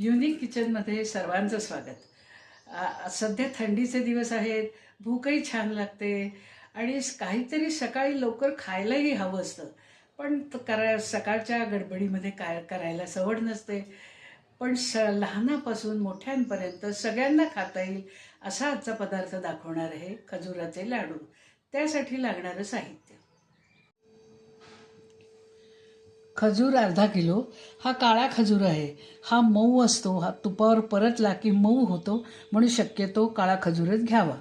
Unique किचनमध्ये सर्वांचं स्वागत. सध्या थंडीचे दिवस आहेत भूकही छान लागते आणि काहीतरी सकाळी लवकर खायलाही हवं असतं. पण करा सकाळच्या गडबडीमध्ये काय करायला सवड नसते. पण स लहानापासून मोठ्यांपर्यंत सगळ्यांना खाता येईल असा आजचा पदार्थ दाखवणार आहे खजुराचे लाडू. त्यासाठी लागणारं साहित्य. खजूर अर्धा किलो. हा काळा खजूर आहे. हा मऊ असतो. हा तुपावर परतला की मऊ होतो. म्हणून शक्यतो काळा खजूरच घ्यावा.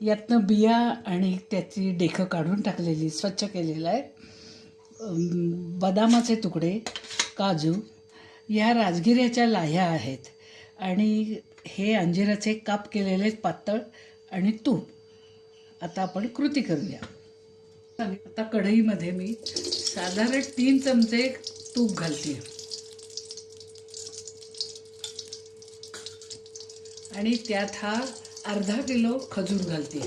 यातनं बिया आणि त्याची डेखं काढून टाकलेली स्वच्छ केलेलं आहे. बदामाचे तुकडे काजू ह्या राजगिऱ्याच्या लाह्या आहेत. आणि हे अंजिराचे काप केलेले पातळ आणि तूप. आता आपण कृती करूया. आता कढईमध्ये मी साधारण तीन चमचे तूप घालते. आणि त्यात हा अर्धा किलो खजूर घालते.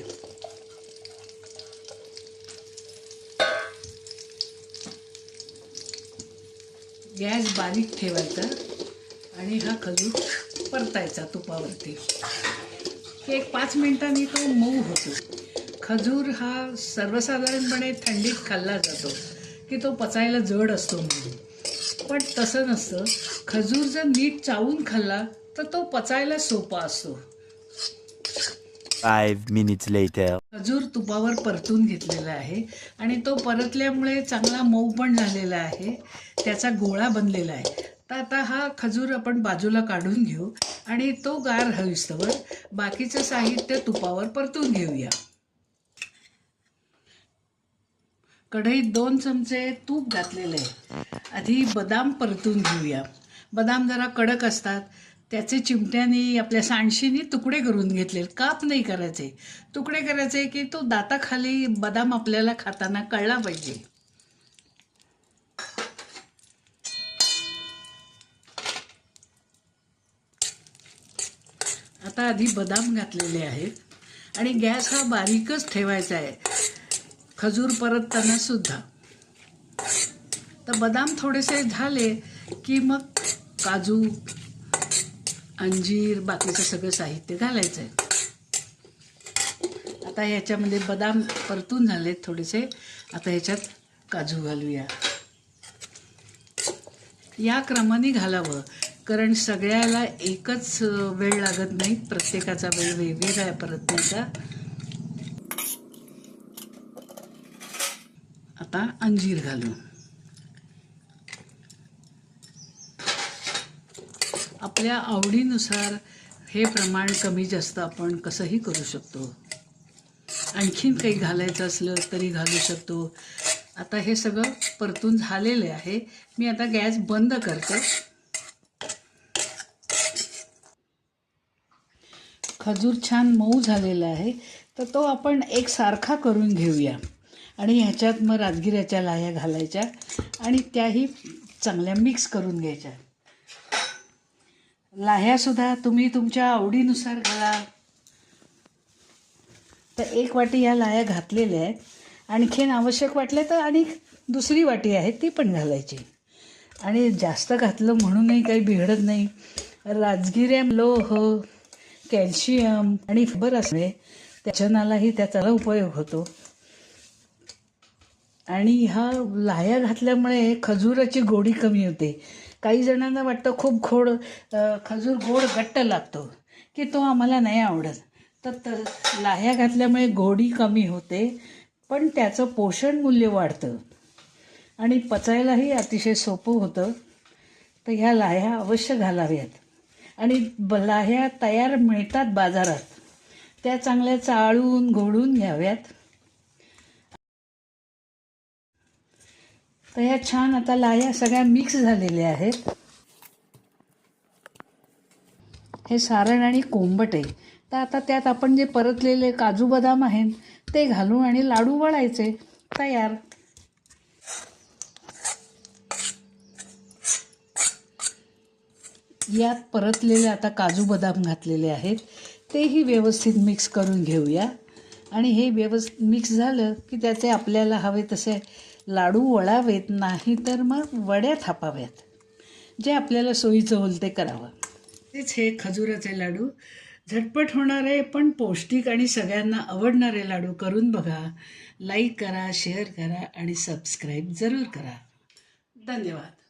गॅस बारीक ठेवायचा आणि हा खजूर परतायचा तुपावरती. एक पाच मिनिटांनी तो मऊ होतो. खजूर हा सर्वसाधारणपणे थंडीत खाल्ला जातो. की तो पचायला जड असतो म्हणून पण तसं नसतं. खजूर जर नीट चावून खाल्ला तर तो पचायला सोपा असतो. Five minutes later. खजूर तुपावर परतून घेतलेला आहे आणि तो परतल्यामुळे चांगला मऊ पण झालेला आहे. त्याचा गोळा बनलेला आहे. तर आता हा खजूर आपण बाजूला काढून घेऊ आणि तो गार हविस्तवर बाकीचं साहित्य तुपावर परतून घेऊया. कढईत दोन चमचे तूप घातलेले आहे. आधी बदाम परतून घेऊया. बदाम जरा कडक असतात. त्याचे चिमट्याने आपल्या सांडशीने तुकडे करून घेतले काप नाही करायचे. तुकडे करायचे की तो दाताखाली बदाम आपल्याला खाताना कळला पाहिजे. आता आधी बदाम घातलेले आहेत. आणि गॅस हा बारीकच ठेवायचा आहे. खजूर परतताना सुद्धा. तर बदाम थोडेसे झाले की मग काजू अंजीर बाकीचं सगळं साहित्य घालायचं आहे आता ह्याच्यामध्ये बदाम परतून झालेत थोडेसे. आता ह्याच्यात काजू घालूया. या क्रमाने घालावं कारण सगळ्याला एकच वेळ लागत नाही. प्रत्येकाचा वेळ वेगवेगळा आहे परतण्याचा. आता अंजीर घालू आपल्या आवडीनुसार हे प्रमाण कमी जास्त आपण कसंही करू शकतो. आणखीन काही घालायचं असलं तरी घालू शकतो. आता हे सगळं परतून झालेले आहे. मी आता गॅस बंद करते. खजूर छान मऊ झालेला आहे. तर तो आपण एक सारखा करून घेऊया. आणि ह्याच्यात मग राजगिऱ्याच्या लाह्या घालायच्या आणि त्याही चांगल्या मिक्स करून घ्यायच्या. लाह्यासुद्धा तुम्ही तुमच्या आवडीनुसार घाला. तर एक वाटी या लाह्या घातलेल्या आहेत. आणखीन आवश्यक वाटल्या तर आणि दुसरी वाटी आहे ती पण घालायची. आणि जास्त घातलं म्हणूनही काही बिघडत नाही. राजगिऱ्या लोह कॅल्शियम आणि फायबर असणे त्याच्यानालाही त्याचा उपयोग होतो. आणि ह्या लाह्या घातल्यामुळे खजुराची गोडी कमी होते. काही जणांना वाटतं खूप गोड खजूर गोड घट्ट लागतो की तो आम्हाला नाही आवडत. तर तर लाह्या घातल्यामुळे गोडी कमी होते पण त्याचं पोषण मूल्य वाढतं. आणि पचायलाही अतिशय सोपं होतं. तर ह्या लाह्या अवश्य घालाव्यात. आणि ब लाह्या तयार मिळतात बाजारात. त्या चांगल्या चाळून घोळून घ्याव्यात. तर ह्या छान आता लाया सगळ्या मिक्स झालेल्या आहेत. हे सारण आणि कोंबट आहे. तर आता त्यात आपण जे परतलेले काजू बदाम आहेत ते घालू आणि लाडू वळायचे तयार. यात परतलेले आता काजू बदाम घातलेले आहेत. तेही व्यवस्थित मिक्स करून घेऊया. आणि हे व्यवस्थित मिक्स झालं की त्याचे आपल्याला हवे तसे लाडू वळावेत नाही तर मग वड्या थापाव्यात. जे आपल्याला सोयीचं होईल ते करावं. तेच हे खजुराचे लाडू. झटपट होणारे पण पौष्टिक आणि सगळ्यांना आवडणारे लाडू करून बघा. लाईक करा शेअर करा आणि सबस्क्राईब जरूर करा. धन्यवाद.